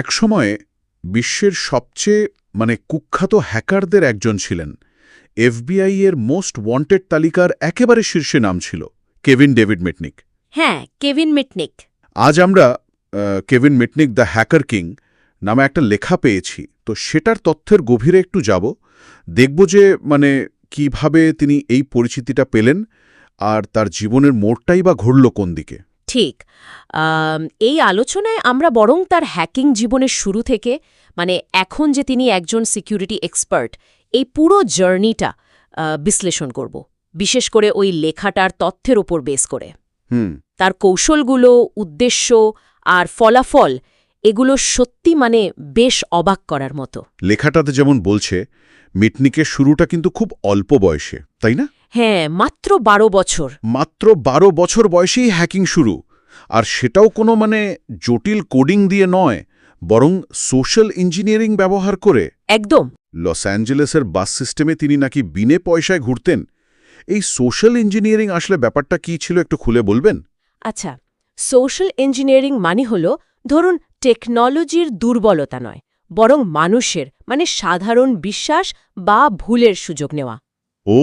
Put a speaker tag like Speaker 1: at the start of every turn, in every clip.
Speaker 1: একসময়ে বিশ্বের সবচেয়ে মানে কুখ্যাত হ্যাকারদের একজন ছিলেন। এফবিআই এর মোস্ট ওয়ান্টেড তালিকার একেবারে শীর্ষে নাম ছিল কেভিন ডেভিড মিটনিক।
Speaker 2: হ্যাঁ কেভিন মিটনিক।
Speaker 1: আজ আমরা Kevin Mitnick the hacker king নামে একটা লেখা পেয়েছি তো সেটার তথ্যের গভীরে একটু যাব। দেখব যে মানে কীভাবে তিনি এই পরিচিতিটা পেলেন আর তার জীবনের মোড়টাই বা ঘুরল কোন দিকে।
Speaker 2: ঠিক। এই আলোচনায় আমরা বরং তার হ্যাকিং জীবনের শুরু থেকে মানে এখন যে তিনি একজন সিকিউরিটি এক্সপার্ট এই পুরো জার্নিটা বিশ্লেষণ করব। বিশেষ করে ওই লেখাটার তথ্যের ওপর বেস করে।
Speaker 1: হুম।
Speaker 2: তার কৌশলগুলো উদ্দেশ্য আর ফলাফল এগুলো সত্যি মানে বেশ অবাক করার মতো।
Speaker 1: লেখাটাতে যেমন বলছে মিটনিকের শুরুটা কিন্তু খুব অল্প বয়সে তাই না?
Speaker 2: হ্যাঁ মাত্র বারো বছর।
Speaker 1: মাত্র বারো বছর বয়সেই হ্যাকিং শুরু। আর সেটাও কোনো মানে জটিল কোডিং দিয়ে নয় বরং সোশ্যাল ইঞ্জিনিয়ারিং ব্যবহার করে।
Speaker 2: একদম।
Speaker 1: লস অ্যাঞ্জেলেসের বাস সিস্টেমে তিনি নাকি বিনে পয়সায় ঘুরতেন। এই সোশ্যাল ইঞ্জিনিয়ারিং আসলে ব্যাপারটা কি ছিল একটু খুলে বলবেন?
Speaker 2: আচ্ছা সোশ্যাল ইঞ্জিনিয়ারিং মানে হল ধরুন টেকনোলজির দুর্বলতা নয় বরং মানুষের মানে সাধারণ বিশ্বাস বা ভুলের সুযোগ নেওয়া।
Speaker 1: ও।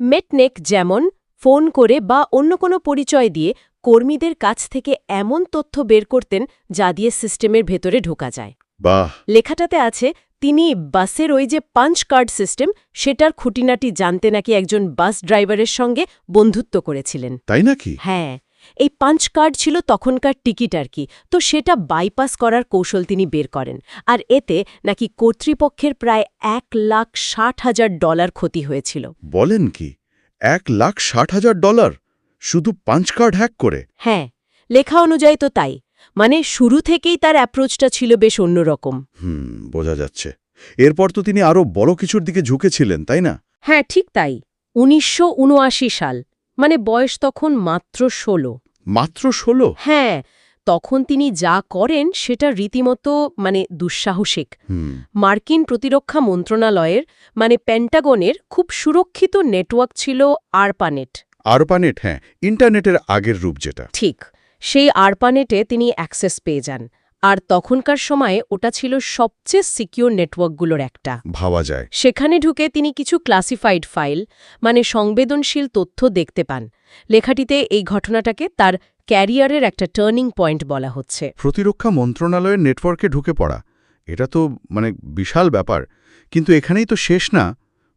Speaker 2: মেটনেক যেমন ফোন করে বা অন্য কোনো পরিচয় দিয়ে কর্মীদের কাছ থেকে এমন তথ্য বের করতেন যা দিয়ে সিস্টেমের ভেতরে ঢোকা যায়। লেখাটাতে আছে তিনি বাসের ওই যে পাঞ্চ কার্ড সিস্টেম সেটার খুঁটিনাটি জানতে নাকি একজন বাস ড্রাইভারের সঙ্গে বন্ধুত্ব করেছিলেন।
Speaker 1: তাই নাকি?
Speaker 2: হ্যাঁ এই পাঞ্চ কার্ড ছিল তখনকার টিকিট আর কি তো সেটা বাইপাস করার কৌশল তিনি বের করেন আর এতে নাকি কর্তৃপক্ষের প্রায় এক লাখ ষাট হাজার ডলার ক্ষতি হয়েছিল।
Speaker 1: বলেন কি? এক লাখ ষাট হাজার ডলার। শুধু পাঞ্চ কার্ড হ্যাক করে।
Speaker 2: হ্যাঁ লেখা অনুযায়ী তো তাই। মানে শুরু থেকেই তার অ্যাপ্রোচটা ছিল বেশ অন্যরকম।
Speaker 1: হুম বোঝা যাচ্ছে। এরপর তো তিনি আরও বড় কিছুর দিকে ঝুঁকেছিলেন তাই না?
Speaker 2: হ্যাঁ ঠিক তাই। উনিশশো উনআশি সাল মানে বয়স তখন মাত্র ষোলো।
Speaker 1: মাত্র ষোলো?
Speaker 2: হ্যাঁ তখন তিনি যা করেন সেটা রীতিমতো মানে দুঃসাহসিক। মার্কিন প্রতিরক্ষা মন্ত্রণালয়ের মানে পেন্টাগনের খুব সুরক্ষিত নেটওয়ার্ক ছিল আরপানেট।
Speaker 1: আরপানেট হ্যাঁ ইন্টারনেটের আগের রূপ যেটা।
Speaker 2: ঠিক সেই আরপানেটে তিনি অ্যাক্সেস পেয়ে যান। আর তখনকার সময়ে ওটা ছিল সবচেয়ে সিকিউর নেটওয়ার্কগুলোর একটা।
Speaker 1: ভাবা যায়।
Speaker 2: সেখানে ঢুকে তিনি কিছু ক্লাসিফাইড ফাইল মানে সংবেদনশীল তথ্য দেখতে পান। লেখাটিতে এই ঘটনাটাকে তার ক্যারিয়ারের একটা টার্নিং পয়েন্ট বলা হচ্ছে।
Speaker 1: প্রতিরক্ষা মন্ত্রণালয়ের নেটওয়ার্কে ঢুকে পড়া। এটা তো মানে বিশাল ব্যাপার। কিন্তু এখানেই তো শেষ না।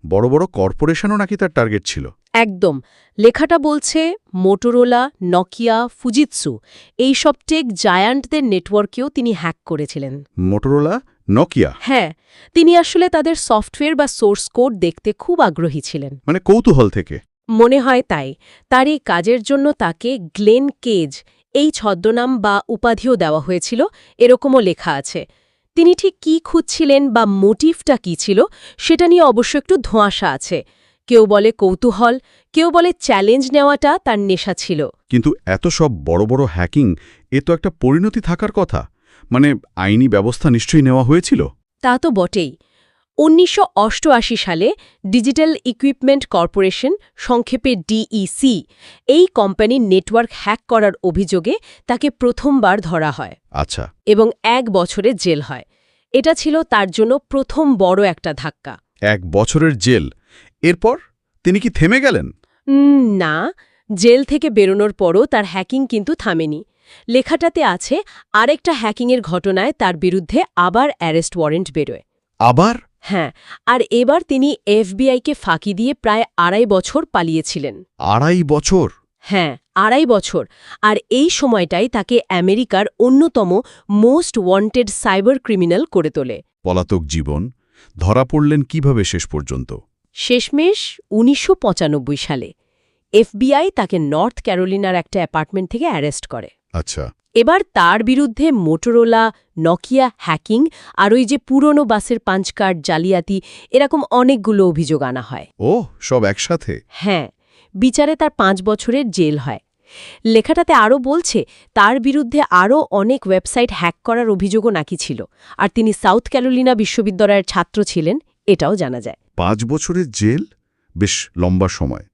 Speaker 1: বড় বড় কর্পোরেশনও নাকি তার টার্গেট ছিল।
Speaker 2: একদম। লেখাটা বলছে মোটোরোলা নকিয়া ফুজিৎসু। এই সব টেক জায়ান্টদের নেটওয়ার্কেও তিনি হ্যাক করেছিলেন।
Speaker 1: Motorola Nokia?
Speaker 2: হ্যাঁ তিনি আসলে তাদের সফটওয়্যার বা সোর্স কোড দেখতে খুব আগ্রহী ছিলেন।
Speaker 1: মানে কৌতূহল থেকে?
Speaker 2: মনে হয় তাই। তার এই কাজের জন্য তাকে গ্লেন কেজ এই ছদ্মনাম বা উপাধিও দেওয়া হয়েছিল এরকমও লেখা আছে। তিনি ঠিক কি খুঁজছিলেন বা মোটিভটা কি ছিল সেটা নিয়ে অবশ্য একটু ধোঁয়াশা আছে। কেউ বলে কৌতূহল কেউ বলে চ্যালেঞ্জ নেওয়াটা তার নেশা ছিল।
Speaker 1: কিন্তু এত সব বড় বড় হ্যাকিং এ তো একটা পরিণতি থাকার কথা। মানে আইনি ব্যবস্থা নিশ্চয়ই নেওয়া হয়েছিল?
Speaker 2: তা তো বটেই। উনিশশো অষ্টআশি সালে ডিজিটাল ইকুইপমেন্ট কর্পোরেশন সংক্ষেপে ডিইসি এই কোম্পানির নেটওয়ার্ক হ্যাক করার অভিযোগে তাকে প্রথমবার ধরা হয়
Speaker 1: আচ্ছা।
Speaker 2: এবং এক বছরের জেল হয়। এটা ছিল তার জন্য প্রথম বড় একটা ধাক্কা।
Speaker 1: এক বছরের জেল? এরপর তিনি কি থেমে গেলেন?
Speaker 2: না। জেল থেকে বেরোনোর পরও তার হ্যাকিং কিন্তু থামেনি। লেখাটাতে আছে আরেকটা হ্যাকিংয়ের ঘটনায় তার বিরুদ্ধে আবার অ্যারেস্ট ওয়ারেন্ট বেরোয়।
Speaker 1: আবার?
Speaker 2: হ্যাঁ আর এবার তিনি এফবিআইকে ফাঁকি দিয়ে প্রায় আড়াই বছর পালিয়েছিলেন।
Speaker 1: আড়াই বছর?
Speaker 2: হ্যাঁ আড়াই বছর। আর এই সময়টাই তাকে আমেরিকার অন্যতম মোস্ট ওয়ান্টেড সাইবার ক্রিমিনাল করে তোলে।
Speaker 1: পলাতক জীবন ধরা পড়লেন কীভাবে শেষ পর্যন্ত?
Speaker 2: শেষমেশ উনিশশো পঁচানব্বই সালে এফবিআই তাকে নর্থ ক্যারোলিনার একটা অ্যাপার্টমেন্ট থেকে অ্যারেস্ট করে।
Speaker 1: আচ্ছা।
Speaker 2: এবার তার বিরুদ্ধে মোটোরোলা নকিয়া হ্যাকিং আর ওই যে পুরনো বাসের পাঞ্চ কার্ড জালিয়াতি এরকম অনেকগুলো অভিযোগ আনা হয়।
Speaker 1: ও সব একসাথে?
Speaker 2: হ্যাঁ বিচারে তার পাঁচ বছরের জেল হয়। লেখাটাতে আরও বলছে তার বিরুদ্ধে আরও অনেক ওয়েবসাইট হ্যাক করার অভিযোগও নাকি ছিল আর তিনি সাউথ ক্যারোলিনা বিশ্ববিদ্যালয়ের ছাত্র ছিলেন এটাও জানা যায়।
Speaker 1: পাঁচ বছরের জেল? বেশ লম্বা সময়।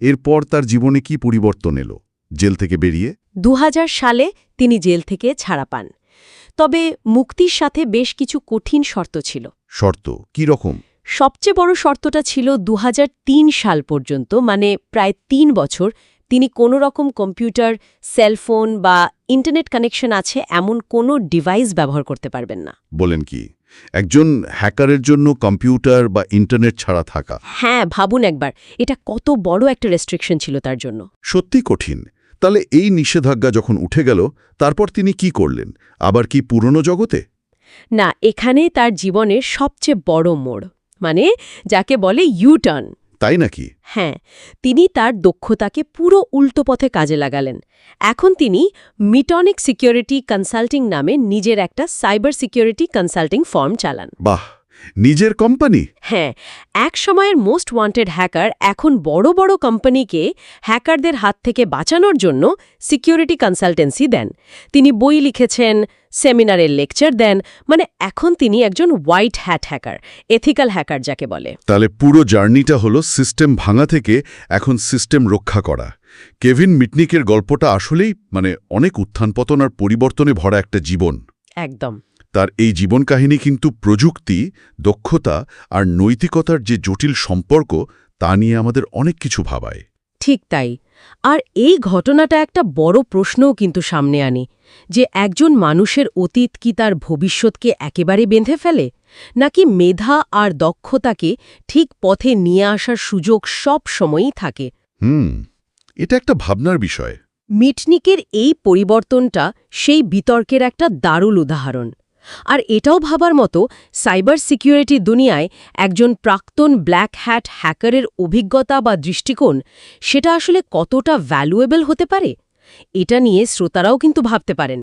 Speaker 1: এরপর তার জীবনে কি পরিবর্তন এলো? জেল থেকে বেরিয়ে?
Speaker 2: দু সালে তিনি জেল থেকে ছাড়া পান। তবে মুক্তির সাথে বেশ কিছু কঠিন শর্ত ছিল।
Speaker 1: শর্ত? কি রকম?
Speaker 2: সবচেয়ে বড় শর্তটা ছিল দু হাজার তিন সাল পর্যন্ত মানে প্রায় তিন বছর তিনি কোনো রকম কম্পিউটার সেলফোন বা ইন্টারনেট কানেকশন আছে এমন কোনো ডিভাইস ব্যবহার করতে পারবেন না।
Speaker 1: বলেন কি? একজন হ্যাকারের জন্য কম্পিউটার বা ইন্টারনেট ছাড়া থাকা।
Speaker 2: হ্যাঁ ভাবুন একবার এটা কত বড় একটা রেস্ট্রিকশন ছিল তার জন্য।
Speaker 1: সত্যি কঠিন। তাহলে এই নিষেধাজ্ঞা যখন উঠে গেল তারপর তিনি কি করলেন? আবার কি পুরনো জগতে?
Speaker 2: না এখানে তার জীবনের সবচেয়ে বড় মোড় মানে যাকে বলে ইউ টার্ন
Speaker 1: তাই নাকি?
Speaker 2: হ্যাঁ তিনি তার দক্ষতাকে পুরো উল্টো পথে কাজে লাগালেন। এখন তিনি মিটনিক সিকিউরিটি কনসাল্টিং নামে নিজের একটা সাইবার সিকিউরিটি কনসাল্টিং ফর্ম চালান।
Speaker 1: বাহ! নিজের কোম্পানি
Speaker 2: হ্যাঁ এক সময়ের মোস্ট ওয়ান্টেড হ্যাকার এখন বড় বড় কোম্পানিকে হ্যাকারদের হাত থেকে বাঁচানোর জন্য সিকিউরিটি কনসালটেন্সি দেন। তিনি বই লিখেছেন সেমিনারের লেকচার দেন মানে এখন তিনি একজন white hat hacker ethical hacker যাকে বলে।
Speaker 1: তাহলে পুরো জার্নিটা হলো সিস্টেম ভাঙা থেকে এখন সিস্টেম রক্ষা করা। কেভিন মিটনিকের গল্পটা আসলেই মানে অনেক উত্থান পতন আর পরিবর্তনে ভরা একটা জীবন।
Speaker 2: একদম।
Speaker 1: তার এই জীবন কাহিনী কিন্তু প্রযুক্তি দক্ষতা আর নৈতিকতার যে জটিল সম্পর্ক তা নিয়ে আমাদের অনেক কিছু ভাবায়।
Speaker 2: ঠিক তাই। আর এই ঘটনাটা একটা বড় প্রশ্নও কিন্তু সামনে আনে যে একজন মানুষের অতীত কি তার ভবিষ্যৎকে একেবারে বেঁধে ফেলে? নাকি মেধা আর দক্ষতাকে ঠিক পথে নিয়ে আসার সুযোগ সব সময়ই থাকে?
Speaker 1: হুম এটা একটা ভাবনার বিষয়।
Speaker 2: মিটনিকের এই পরিবর্তনটা সেই বিতর্কের একটা দারুল উদাহরণ। আর এটাও ভাবার মতো সাইবার সিকিউরিটি দুনিয়ায় একজন প্রাক্তন ব্ল্যাক হ্যাট হ্যাকারের অভিজ্ঞতা বা দৃষ্টিকোণ সেটা আসলে কতটা ভ্যালুয়েবল হতে পারে? এটা নিয়ে শ্রোতারাও কিন্তু ভাবতে পারেন।